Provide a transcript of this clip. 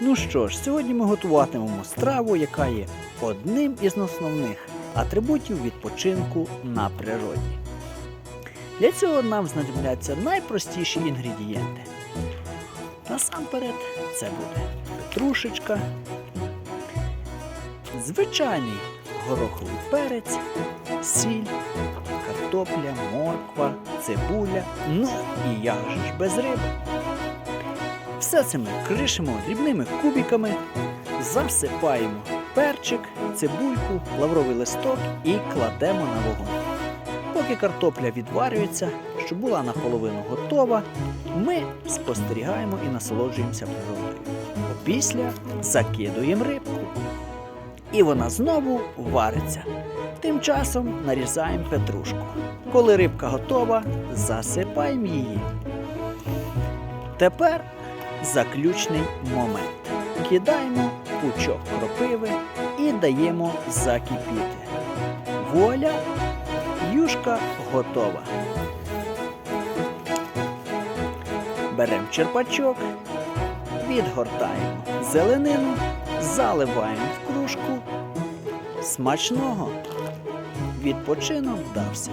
Ну що ж, сьогодні ми готуватимемо страву, яка є одним із основних атрибутів відпочинку на природі. Для цього нам знадобляться найпростіші інгредієнти. Насамперед це буде петрушечка, звичайний гороховий перець, сіль, картопля, морква, цибуля, ну і як же ж без риби. Все це ми кришимо дрібними кубиками, засипаємо перчик, цибульку, лавровий листок і кладемо на вогонь. Поки картопля відварюється, щоб була наполовину готова, ми спостерігаємо і насолоджуємося природою. Опісля закидуємо рибку. І вона знову вариться. Тим часом нарізаємо петрушку. Коли рибка готова, засипаємо її. Тепер заключний момент. Кидаємо пучок кропиви і даємо закипіти. Вуаля! Юшка готова. Беремо черпачок, відгортаємо зеленину, заливаємо в кружку. Смачного! Відпочинок вдався.